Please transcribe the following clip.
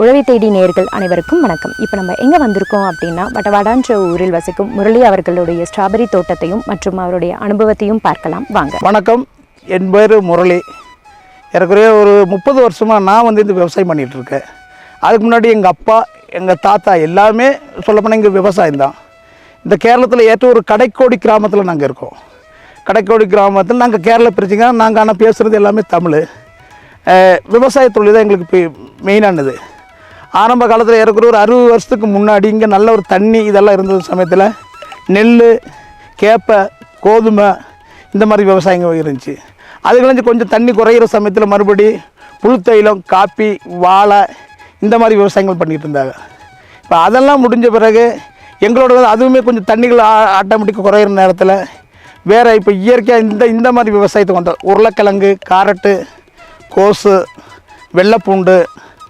உழவை தேடி நேர்கள் அனைவருக்கும் வணக்கம். இப்போ நம்ம எங்கே வந்திருக்கோம் அப்படின்னா வடவாடான்ற ஊரில் வசிக்கும் முரளி அவர்களுடைய ஸ்ட்ராபெரி தோட்டத்தையும் மற்றும் அவருடைய அனுபவத்தையும் பார்க்கலாம். வாங்க. வணக்கம். என் பேர் முரளி. ஏறக்குறைய ஒரு முப்பது வருஷமாக நான் வந்து இந்த விவசாயம் பண்ணிகிட்ருக்கேன் அதுக்கு முன்னாடி எங்கள் அப்பா எங்கள் தாத்தா எல்லாமே சொல்லப்போனால் இங்கே விவசாயம் தான். இந்த கேரளத்தில் ஏற்ற ஒரு கடைக்கோடி கிராமத்தில் நாங்கள் இருக்கோம். கடைக்கோடி கிராமத்தில் நாங்கள் கேரள பிரிச்சிங்கன்னா நாங்கள் ஆனால் பேசுகிறது எல்லாமே தமிழ். விவசாய தொழில் தான் எங்களுக்கு இப்போ மெயினானது. ஆரம்ப காலத்தில் இறக்குற ஒரு அறுபது வருஷத்துக்கு முன்னாடி இங்கே நல்ல ஒரு தண்ணி இதெல்லாம் இருந்த சமயத்தில். நெல் கேப்பை கோதுமை இந்த மாதிரி விவசாயங்கள் இருந்துச்சு. அது கழிஞ்சு கொஞ்சம் தண்ணி குறையிற சமயத்தில் மறுபடி புழுத்தைலம் காப்பி வாழை இந்த மாதிரி விவசாயங்கள் பண்ணிகிட்டு இருந்தாங்க. இப்போ அதெல்லாம் முடிஞ்ச பிறகு எங்களோட அதுவுமே கொஞ்சம் தண்ணிகள் ஆட்டோமேட்டிக்காக குறையிற நேரத்தில் வேறு இப்போ இயற்கையாக இந்த இந்த மாதிரி விவசாயத்தை கொண்டோம் உருளைக்கிழங்கு காரட்டு கோஸு வெள்ளைப்பூண்டு